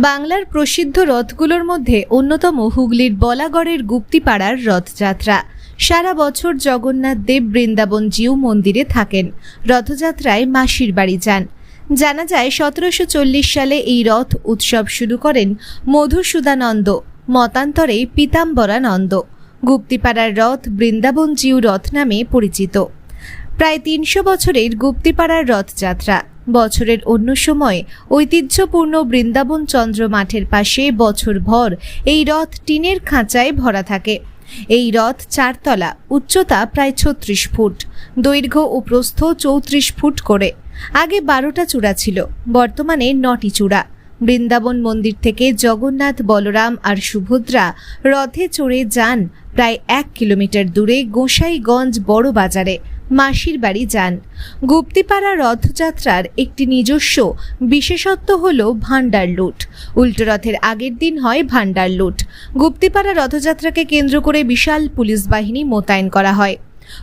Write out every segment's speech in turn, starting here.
বাংলার প্রসিদ্ধ রথগুলোর মধ্যে অন্যতম হুগলির বলাগড়ের গুপ্তিপাড়ার রথযাত্রা। সারা বছর জগন্নাথ দেব বৃন্দাবন জিউ মন্দিরে থাকেন। রথযাত্রায় মাসির বাড়ি যান। জানা যায়, সতেরোশো চল্লিশ সালে এই রথ উৎসব শুরু করেন মধুসূদানন্দ, মতান্তরে পীতাম্বরানন্দ। গুপ্তিপাড়ার রথ বৃন্দাবন জিউ রথ নামে পরিচিত। প্রায় তিনশো বছরের গুপ্তিপাড়ার রথযাত্রা। বছরের অন্য সময় ঐতিহ্যপূর্ণ বৃন্দাবন চন্দ্র মাঠের পাশে বছরভর এই রথ টিনের খাঁচায় ভরা থাকে। এই রথ চারতলা, উচ্চতা প্রায় ছত্রিশ ফুট। দৈর্ঘ্য ও প্রস্থ চৌত্রিশ ফুট করে। আগে বারোটা চূড়া ছিল, বর্তমানে নটি চূড়া। বৃন্দাবন মন্দির থেকে জগন্নাথ, বলরাম আর সুভদ্রা রথে চড়ে যান প্রায় এক কিলোমিটার দূরে গোসাইগঞ্জ বড় বাজারে। মাসির বাড়ি যান। গুপ্তিপাড়া রথযাত্রার একটি নিজস্ব বিশেষত্ব হল ভাণ্ডার লুট। উল্টো রথের আগের দিন হয় ভাণ্ডার লুট। গুপ্তিপাড়া রথযাত্রাকে কেন্দ্র করে বিশাল পুলিশ বাহিনী মোতায়েন করা হয়।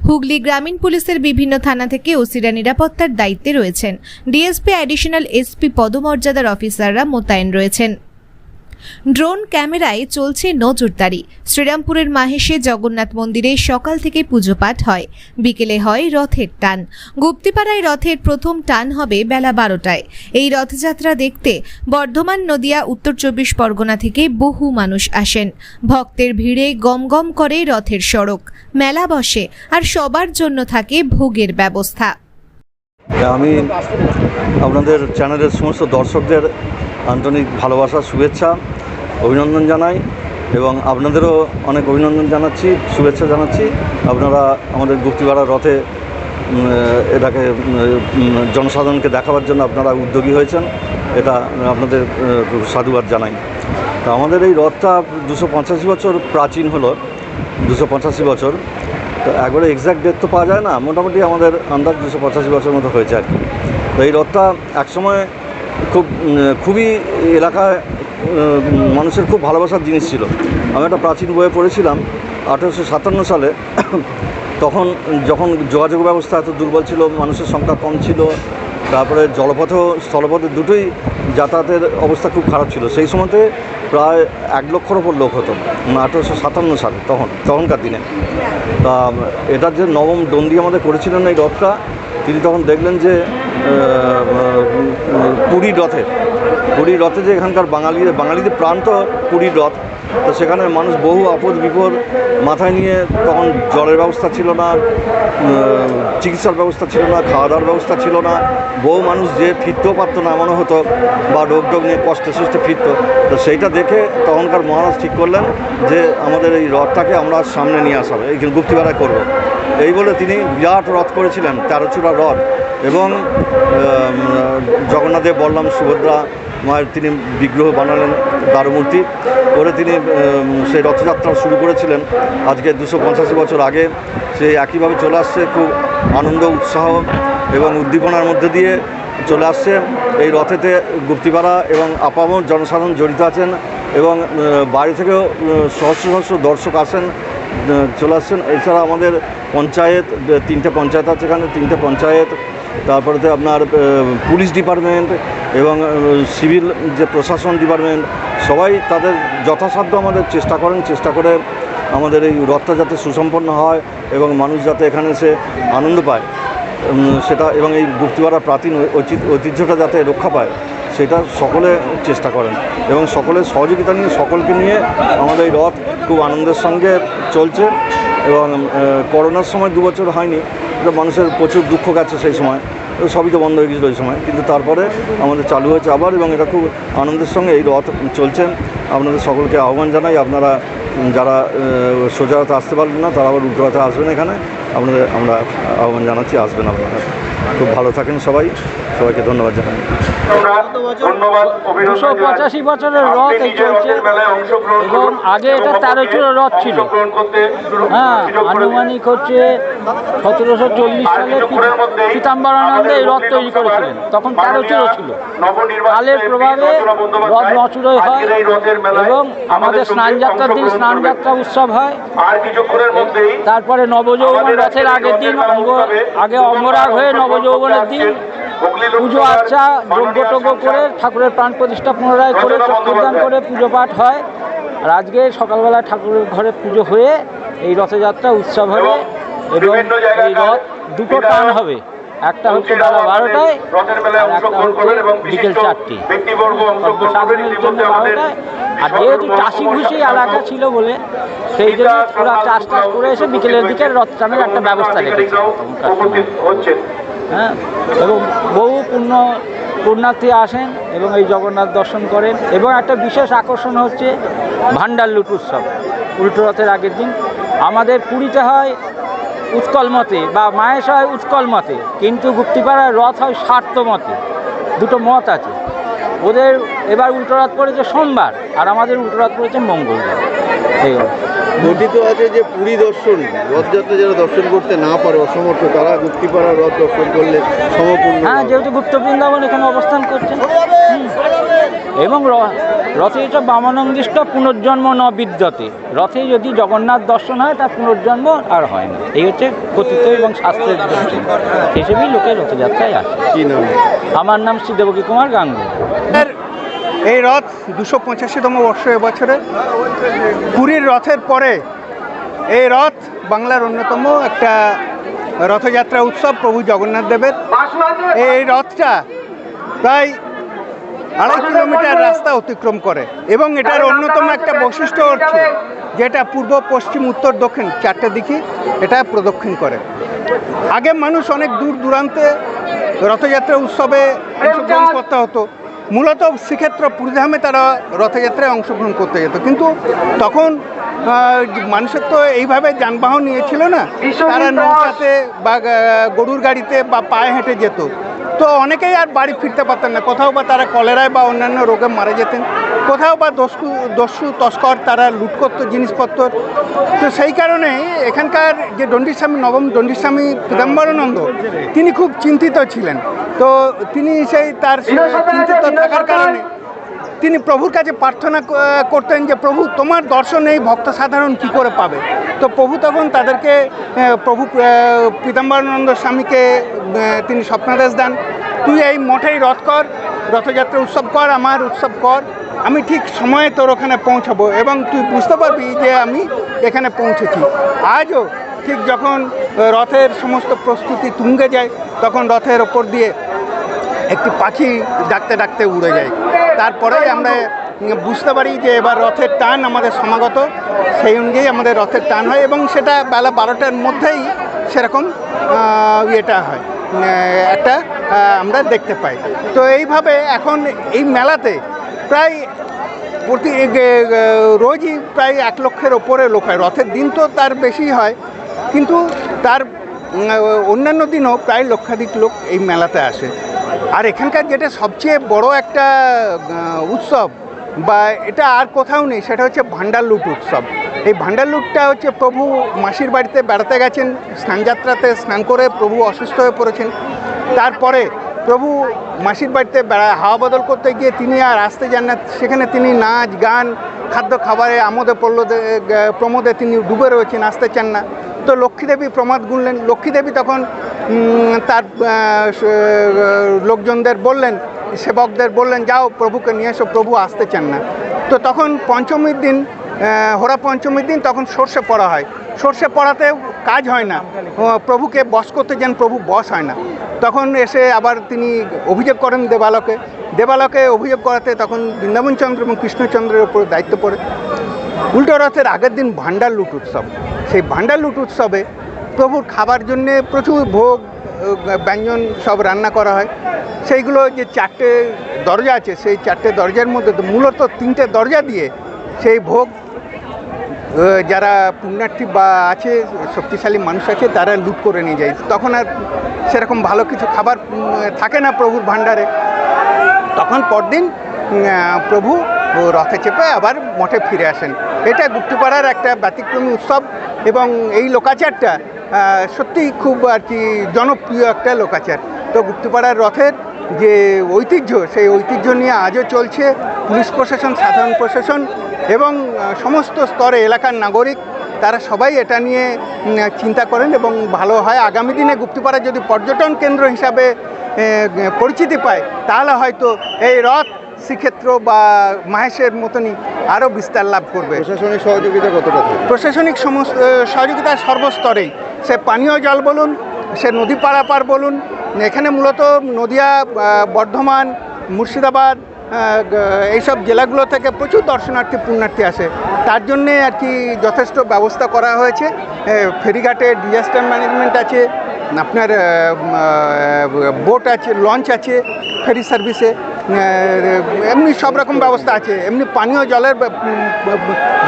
হুগলি গ্রামীণ পুলিশের বিভিন্ন থানা থেকে ওসিরা নিরাপত্তার দায়িত্বে রয়েছেন। ডিএসপি অ্যাডিশনাল এসপি পদমর্যাদার অফিসাররা মোতায়েন রয়েছেন। ড্রোন ক্যামেরায় চলছে নজরদারি। শ্রীরামপুরের মাহেশে জগন্নাথ মন্দিরে সকাল থেকে পুজো পাঠ হয়। বিকেলে হয় রথের টান। গুপ্তিপাড়ায় রথের প্রথম টান হবে বেলা বারোটায়। এই রথযাত্রা দেখতে বর্ধমান, নদিয়া, উত্তর চব্বিশ পরগনা থেকে বহু মানুষ আসেন। ভক্তের ভিড়ে গমগম করে রথের সড়ক। মেলা বসে আর সবার জন্য থাকে ভোগের ব্যবস্থা। আমি আপনাদের চ্যানেলের সমস্ত দর্শকদের আন্তরিক ভালোবাসা, শুভেচ্ছা, অভিনন্দন জানাই এবং আপনাদেরও অনেক অভিনন্দন জানাচ্ছি, শুভেচ্ছা জানাচ্ছি। আপনারা আমাদের গুপ্তিপাড়া রথে এটাকে জনসাধারণকে দেখাবার জন্য আপনারা উদ্যোগী হয়েছেন। এটা আপনাদের সাধুবাদ জানাই। তা আমাদের এই রথটা দুশো পঁচাশি বছর প্রাচীন হলো, দুশো পঁচাশি বছর। তো একবারে এক্স্যাক্ট ডেট তো পাওয়া যায় না, মোটামুটি আমাদের আন্দাজ দুশো পঁচাশি বছর মতো হয়েছে আর কি। তো এই রথটা একসময় খুব খুবই এলাকায় মানুষের খুব ভালোবাসার জিনিস ছিল। আমি একটা প্রাচীন বইয়ে পড়েছিলাম, আঠেরোশো সাতান্ন সালে। তখন যখন যোগাযোগ ব্যবস্থা এত দুর্বল ছিল, মানুষের সংখ্যা কম ছিল, তারপরে জলপথ, স্থলপথে দুটোই যাতায়াতের অবস্থা খুব খারাপ ছিল। সেই সময়তে প্রায় এক লক্ষর ওপর লোক হতো আঠেরোশো সাতান্ন সালে, তখন, তখনকার দিনে। তা, এটার যে নবম দণ্ডি আমাদের করেছিলেন এই রথটা তিনি তখন দেখলেন যে পুরী রথে পুরী রথে যে এখানকার বাঙালি বাঙালিদের প্রাণ তো পুরীর রথ। তো সেখানে মানুষ বহু আপদ বিপদ মাথায় নিয়ে তখন জলের ব্যবস্থা ছিল না চিকিৎসার ব্যবস্থা ছিল না খাওয়া দাওয়ার ব্যবস্থা ছিল না। বহু মানুষ যে ফিরতেও পারতো না, এমনও হতো, বা রোগ টোগ নিয়ে কষ্টে সুস্থে ফিরতো। তো সেইটা দেখে তখনকার মহারাজ ঠিক করলেন যে, আমাদের এই রথটাকে আমরা সামনে নিয়ে আসা হবে এই গুপ্তিপাড়ায় করব। এই বলে তিনি বিরাট রথ করেছিলেন তেরো তেরোচূড়া রথ। এবং আম, জগন্নাথদেব বললাম সুভদ্রা মায়ের তিনি বিগ্রহ বানালেন দারুমূর্তি করে তিনি সেই রথযাত্রা শুরু করেছিলেন। আজকে দুশো পঁচাশি বছর আগে সেই একইভাবে চলে আসছে খুব আনন্দ উৎসাহ এবং উদ্দীপনার মধ্যে দিয়ে চলে আসছে। এই রথেতে গুপ্তিপাড়া এবং আপামর জনসাধারণ জড়িত আছেন এবং বাইরে থেকেও সহস্র সহস্র দর্শক আসেন। চলে আসছেন। এছাড়া আমাদের পঞ্চায়েত তিনটে পঞ্চায়েত আছে এখানে, তিনটে পঞ্চায়েত, তারপরে তো আপনার পুলিশ ডিপার্টমেন্ট এবং সিভিল যে প্রশাসন ডিপার্টমেন্ট, সবাই তাদের যথাসাধ্য আমাদের চেষ্টা করেন, চেষ্টা করে আমাদের এই রথটা যাতে সুসম্পন্ন হয় এবং মানুষ যাতে এখানে এসে আনন্দ পায়। সেটা এবং এই গুপ্তিপাড়ার প্রাচীন ঐতিহ্যটা যাতে রক্ষা পায়। সেটা সকলে চেষ্টা করেন এবং সকলের সহযোগিতা নিয়ে, সকলকে নিয়ে আমাদের এই রথ খুব আনন্দের সঙ্গে চলছে এবং করোনার সময় দু বছর হয়নি মানুষের প্রচুর দুঃখ গেছে সেই সময়। সবই তো বন্ধ হয়ে গেছিল ওই সময়, কিন্তু তারপরে আমাদের চালু হয়েছে আবার এবং এটা খুব আনন্দের সঙ্গে এই রথ চলছে। আপনাদের সকলকে আহ্বান জানাই, আপনারা যারা সোজা আসতে পারবেন না, তারা আবার উল্টো আসবেন এখানে। আপনাদের, আমরা আহ্বান জানাচ্ছি, আসবেন আপনারা। খুব ভালো থাকেন সবাই। সবাইকে ধন্যবাদ জানাই। দুশো পঁচাশি বছরের রথ এই চলছে এবং আগে এটা তেরো চূড়ো রথ ছিল। হ্যাঁ আনুমানিক হচ্ছে সতেরোশো চল্লিশ সালে পীতাম্বরানন্দ এই রথ তৈরি করেছিলেন। তখন তেরো চূড়ো ছিল। কালের প্রভাবে রথ নচুরোই হয় এবং আমাদের স্নানযাত্রার দিন স্নানযাত্রা উৎসব হয়। আর কিছুক্ষণের মধ্যেই তারপরে নবযৌবন রথের আগের দিন অঙ্গ আগে অঙ্গরাগ হয়ে নবযৌবনের দিন পুজো আর্চা যজ্ঞ টজ্ঞ করে ঠাকুরের প্রাণ প্রতিষ্ঠা পুনরায় করে চক্ষুদান করে পুজো পাঠ হয়। আর আজকে সকালবেলা ঠাকুরের ঘরে পুজো হয়ে এই রথযাত্রা উৎসব হবে এবং এই রথ দুটো টান হবে। একটা হচ্ছে বেলা বারোটায় একটা হচ্ছে বিকেল চারটে। সর্বসাধারণের জন্য বারোটায় আর যেহেতু চাষি ঘুষি এলাকা ছিল বলে সেই জন্য ওরা চাষ টাস করে এসে বিকেলের দিকে রথ টানের একটা ব্যবস্থা রেখেছে। হ্যাঁ? এবং বহু পূর্ণ পুণ্যার্থী আসেন এবং এই জগন্নাথ দর্শন করেন এবং একটা বিশেষ আকর্ষণ হচ্ছে ভান্ডার লুট উৎসব, উল্টো রথের আগের দিন। আমাদের পুরীতে হয় উৎকল মতে বা মায়েশ হয় উৎকল মতে, কিন্তু গুপ্তিপাড়ার রথ হয় স্বার্থ মতে। দুটো মত আছে। ওদের এবার উল্টো পড়েছে সোমবার আর আমাদের উল্টো পড়েছে মঙ্গলবার। গঠিত আছে। যে পুরী দর্শন রথযাত্রা যারা দর্শন করতে না পারে অসমর্থ তারা গুপ্তিপাড়ার রথ দর্শন করলে সমপূর্ণ হ্যাঁ যেহেতু গুপ্ত বৃন্দাবন এখানে অবস্থান করছেন এবং রথে হচ্ছে বামানন্দিষ্ট পুনর্জন্ম ন বিদ্যতে। রথে যদি জগন্নাথ দর্শন হয় তার পুনর্জন্ম আর হয় না। এই হচ্ছে কথিত এবং শাস্ত্রের দর্শন হিসেবেই লোকে রথযাত্রায় আসে। কি নাম? আমার নাম শ্রী দেবকী কুমার গাঙ্গুলি। এই রথ দুশো পঁচাশিতম বর্ষ এবছরে। পুরীর রথের পরে এই রথ বাংলার অন্যতম একটা রথযাত্রা উৎসব, প্রভু জগন্নাথ দেবের। এই রথটা প্রায় আড়াই কিলোমিটার রাস্তা অতিক্রম করে এবং এটার অন্যতম একটা বৈশিষ্ট্য হচ্ছে যেটা পূর্ব, পশ্চিম, উত্তর, দক্ষিণ চারটে দিকে এটা প্রদক্ষিণ করে। আগে মানুষ অনেক দূর দূরান্তে রথযাত্রা উৎসবে অংশগ্রহণ করতে হতো। মূলত শ্রীক্ষেত্র পুরীধামে তারা রথযাত্রায় অংশগ্রহণ করতে যেত। কিন্তু তখন মানুষের তো এইভাবে যানবাহন নিয়েছিল না। তারা নৌকাতে বা গরুর গাড়িতে বা পায়ে হেঁটে যেত। তো অনেকেই আর বাড়ি ফিরতে পারতেন না। কোথাও বা তারা কলেরায় বা অন্যান্য রোগে মারা যেতেন। কোথাও বা দস্যু দস্যু তস্কর তারা লুট করতো জিনিসপত্র। তো সেই কারণে এখানকার যে দণ্ডিস্বামী, নবম দণ্ডিস্বামী পীতাম্বরানন্দ তিনি খুব চিন্তিত ছিলেন। তো তিনি সেই তার চিন্তিত থাকার কারণে তিনি প্রভুর কাছে প্রার্থনা করতেন যে, প্রভু, তোমার দর্শন এই ভক্ত সাধারণ কি করে পাবে? তো প্রভু তখন তাদেরকে প্রভু পীতাম্বরানন্দ স্বামীকে তিনি স্বপ্নাদেশ দেন। তুই এই মঠেই রথ কর রথযাত্রা উৎসব কর, আমার উৎসব কর। আমি ঠিক সময়ে তোর ওখানে পৌঁছাবো এবং তুই বুঝতে পারবি যে আমি এখানে পৌঁছেছি। আজও ঠিক যখন রথের সমস্ত প্রস্তুতি তুঙ্গে যায়, তখন রথের ওপর দিয়ে একটি পাখি ডাকতে ডাকতে উড়ে যায়। তারপরে আমরা বুঝতে পারি যে এবার রথের টান আমাদের সমাগত। সেই অনুযায়ী আমাদের রথের টান হয় এবং সেটা বেলা বারোটার মধ্যেই সেরকম ইয়েটা হয়। একটা আমরা দেখতে পাই। তো এইভাবে এখন এই মেলাতে প্রায় প্রতি রোজই প্রায় এক লক্ষের ওপরে লোক হয়। রথের দিন তো তার বেশি হয়, কিন্তু তার অন্যান্য দিনও প্রায় লক্ষাধিক লোক এই মেলাতে আসে। আর এখানকার যেটা সবচেয়ে বড় একটা উৎসব বা এটা আর কোথাও নেই, সেটা হচ্ছে ভান্ডার লুট উৎসব। এই ভান্ডার লুটটা হচ্ছে প্রভু মাসির বাড়িতে বেড়াতে গেছেন স্নানযাত্রাতে স্নান করে প্রভু অসুস্থ হয়ে পড়েছেন। তারপরে প্রভু মাসির বাড়িতে বেড়া হাওয়া বদল করতে গিয়ে তিনি আর আসতে যান না। সেখানে তিনি নাচ, গান, খাদ্য খাবারে আমোদে প্রল্লোদে গ- প্রমোদে তিনি ডুবে রয়েছেন, আসতে চান না। তো লক্ষ্মীদেবী প্রমাদ গুনলেন। লক্ষ্মীদেবী তখন তার লোকজনদের বললেন, সেবকদের বললেন, যাও প্রভুকে নিয়ে এসো, প্রভু আসতে চান না। তো তখন পঞ্চমীর দিন হোরা পঞ্চমীর দিন তখন সর্ষে পড়া হয়। সর্ষে পড়াতে কাজ হয় না। প্রভুকে বস করতে যান প্রভু বস হয় না। তখন এসে আবার তিনি অভিযোগ করেন দেবালকে। দেবালকে অভিযোগ করাতে তখন বৃন্দাবনচন্দ্র এবং কৃষ্ণচন্দ্রের উপর দায়িত্ব পড়ে। উল্টো রথের আগের দিন ভান্ডার লুট উৎসব। সেই ভান্ডার লুট উৎসবে প্রভুর খাবার জন্যে প্রচুর ভোগ ব্যঞ্জন সব রান্না করা হয়। সেইগুলো যে চারটে দরজা আছে, সেই চারটে দরজার মধ্যে মূলত তিনটে দরজা দিয়ে সেই ভোগ যারা পুণ্যার্থী বা আছে, শক্তিশালী মানুষ আছে, তারা লুট করে নিয়ে যায়। তখন আর সেরকম ভালো কিছু খাবার থাকে না প্রভুর ভাণ্ডারে। তখন পরদিন প্রভু রথে চেপে আবার মঠে ফিরে আসেন। এটা গুপ্তিপাড়ার একটা ব্যতিক্রমী উৎসব এবং এই লোকাচারটা সত্যিই খুব আর কি জনপ্রিয় একটা লোকাচার। তো গুপ্তিপাড়ার রথের যে ঐতিহ্য, সেই ঐতিহ্য নিয়ে আজও চলছে। পুলিশ প্রশাসন, সাধারণ প্রশাসন এবং সমস্ত স্তরে এলাকার নাগরিক তারা সবাই এটা নিয়ে চিন্তা করেন এবং ভালো হয়। আগামী দিনে গুপ্তিপাড়া যদি পর্যটন কেন্দ্র হিসাবে পরিচিতি পায় তাহলে হয়তো এই রথ শ্রীক্ষেত্র বা মাহেশের মতনই আরও বিস্তার লাভ করবে। প্রশাসনিক সহযোগিতা কতটা প্রশাসনিক সমস্ত সহযোগিতা সর্বস্তরেই। সে পানীয় জল বলুন সে নদী পারাপার বলুন এখানে মূলত নদিয়া বর্ধমান মুর্শিদাবাদ এইসব জেলাগুলো থেকে প্রচুর দর্শনার্থী, পুণ্যার্থী আসে। তার জন্যে আর কি যথেষ্ট ব্যবস্থা করা হয়েছে। ফেরিঘাটে ডিজাস্টার ম্যানেজমেন্ট আছে, আপনার বোট আছে, লঞ্চ আছে ফেরি সার্ভিসে। এমনি সব রকম ব্যবস্থা আছে। এমনি পানীয় জলের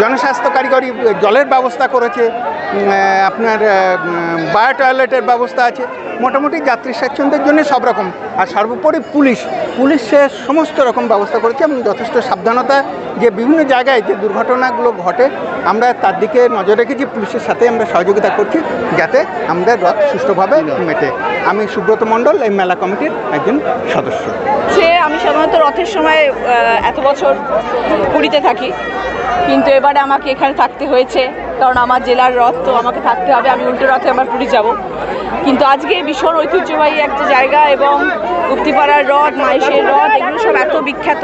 জনস্বাস্থ্য কারিগরি জলের ব্যবস্থা করেছে। আপনার বায়ো টয়লেটের ব্যবস্থা আছে। মোটামুটি যাত্রী স্বাচ্ছন্দ্যের জন্য সব রকম। আর সর্বোপরি পুলিশ। পুলিশ সে সমস্ত রকম ব্যবস্থা করেছে এবং যথেষ্ট সাবধানতা যে বিভিন্ন জায়গায় যে দুর্ঘটনাগুলো ঘটে, আমরা তার দিকে নজর রেখেছি। পুলিশের সাথে আমরা সহযোগিতা করছি যাতে আমাদের রথ সুষ্ঠুভাবে মেটে। আমি সুব্রত মণ্ডল, এই মেলা কমিটির একজন সদস্য। সে আমি সাধারণত রথের সময় এত বছর পুরীতে থাকি। কিন্তু এবারে আমাকে এখানে থাকতে হয়েছে। কারণ আমার জেলার রথ তো আমাকে থাকতে হবে। আমি উল্টো রথে আমার পুরী যাব। কিন্তু আজকে ভীষণ ঐতিহ্যবাহী একটা জায়গা এবং গুপ্তিপাড়ার রথ মাইশের রথ এগুলো সব এত বিখ্যাত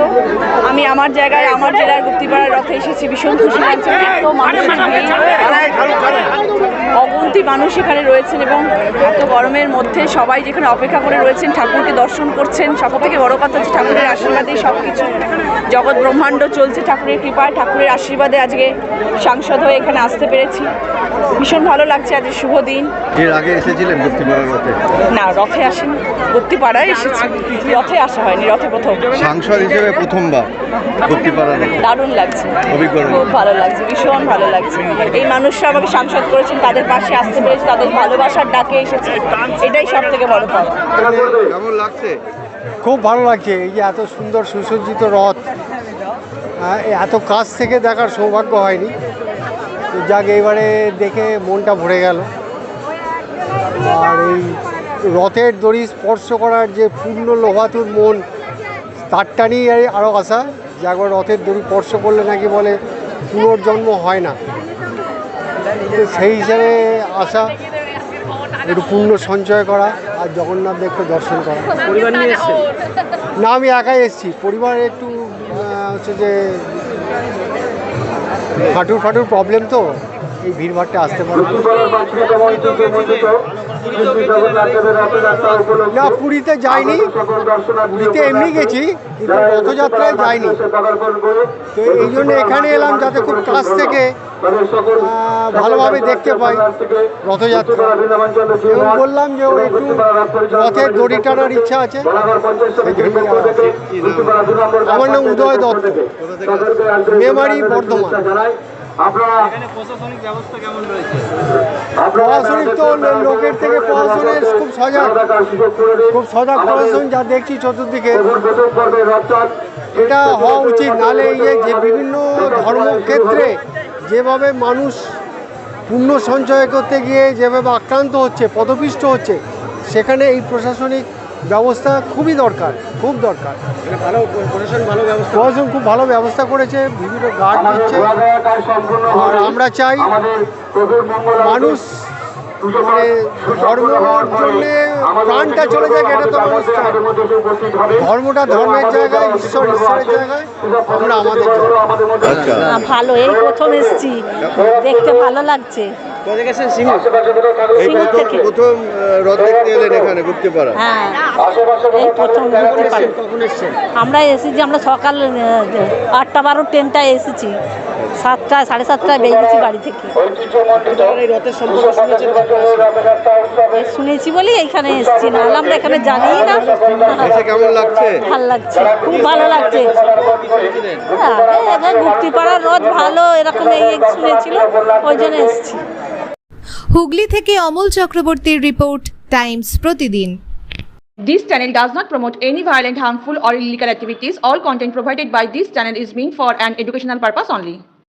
আমি আমার জায়গায় আমার জেলার গুপ্তিপাড়ার রথে এসেছি ভীষণ খুশি লাগছে এত মানুষের ভিড়। অগুন্তি মানুষ এখানে রয়েছেন এবং এত গরমের মধ্যে সবাই যেখানে অপেক্ষা করে রয়েছেন ঠাকুরকে দর্শন করছেন। সব থেকে বড় কথা হচ্ছে ঠাকুরের আশীর্বাদে সব কিছু জগৎ ব্রহ্মাণ্ড চলছে। ঠাকুরের কৃপায় ঠাকুরের আশীর্বাদে আজকে সাংসদ হয়ে এখানে আসতে পেরেছি। ভীষণ ভালো লাগছে আজ শুভ দিন। এর আগে এসেছিলেন না রথে আসেনি। গুপ্তিপাড়ায় এসেছি। রথে আসা হয়নি রথে প্রথম। সাংসদ হিসেবে প্রথমবার দারুণ লাগছে। খুব ভালো লাগছে ভীষণ ভালো লাগছে। এই মানুষরা আমাকে সাংসদ করেছেন তাদের পাশে আসতে পেরেছি তাদের ভালোবাসার ডাকে এসেছে। এটাই সব থেকে বড় পাওয়া কেমন লাগছে? খুব ভালো লাগছে এই যে এত সুন্দর সুসজ্জিত রথ। আহ, এত কাছ থেকে দেখার সৌভাগ্য হয়নি। যাক এবারে দেখে মনটা ভরে গেল। আর এই রথের দড়ি স্পর্শ করার যে পূর্ণ লোহাতুর মন তার নিয়ে আরও আশা। যে একবার রথের দড়ি স্পর্শ করলে নাকি বলে পুনর্জন্ম হয় না। সেই হিসাবে আসা একটু পুণ্য সঞ্চয় করা আর জগন্নাথ দেখতে দর্শন করা। পরিবার নিয়ে এসছেন না আমি একাই এসেছি। পরিবার একটু হচ্ছে যে হাঁটুর ফাটুর প্রবলেম তো? এই ভিড়ভাড়টা আসতে পারে। না। পুরীতে যাইনি পুরীতে এমনি গেছি কিন্তু রথযাত্রায় যাইনি তো এই জন্য এখানে এলাম যাতে খুব কাছ থেকে ভালোভাবে দেখতে পাই রথযাত্রা। এবং বললাম যে একটু রথের দড়ি টানার ইচ্ছা আছে। আমার আমার নাম উদয় দত্ত। মেমারি বর্ধমান। প্রশাসনিক তো লোকের থেকে প্রশাসনের খুব সজাগ। খুব সজাগ প্রশাসন যা দেখছি চতুর্দিকে। এটা হওয়া উচিত। নাহলে এই যে যে বিভিন্ন ধর্মক্ষেত্রে যেভাবে মানুষ পুণ্য সঞ্চয় করতে গিয়ে যেভাবে আক্রান্ত হচ্ছে পদপিষ্ট হচ্ছে সেখানে এই প্রশাসনিক ব্যবস্থা খুবই দরকার খুব দরকার। ভালো প্রশাসন ভালো ব্যবস্থা প্রশাসন খুব ভালো ব্যবস্থা করেছে বিভিন্ন গার্ড দিচ্ছে। আর আমরা চাই মানুষ মানে ধর্মর জন্যে প্রাণটা চলে যায় এটা তো মানুষ চায়। ধর্মটা ধর্মের জায়গায় ঈশ্বর ঈশ্বরের জায়গায় আমরা আমাদের আচ্ছা। ভালো এই প্রথম এসছি। দেখতে ভালো লাগছে। এই সিঙ্গুর প্রথম থেকে। প্রথম রথ দেখতে এলেন এখানে গুপ্তিপাড়া হ্যাঁ। এই প্রথম দেখতে পারি আমরা এসেছি আমরা সকাল আটটা বারো ট্রেনটায় এসেছি। সাতটায় সাড়ে সাতটায় বেরিয়েছি বাড়ি থেকে। শুনেছি বলেই এইখানে এসেছি নাহলে আমরা এখানে জানি না। এসে কেমন লাগছে? ভালো লাগছে খুব ভালো লাগছে। হ্যাঁ গুপ্তিপাড়ার রথ ভালো এরকম এই এই শুনেছিল ওই জন্য এসেছি। হুগলি থেকে অমল চক্রবর্তীর report Times Pratidin This channel does not promote any violent, harmful, or illegal activities. All content provided by this channel is meant for an educational purpose only.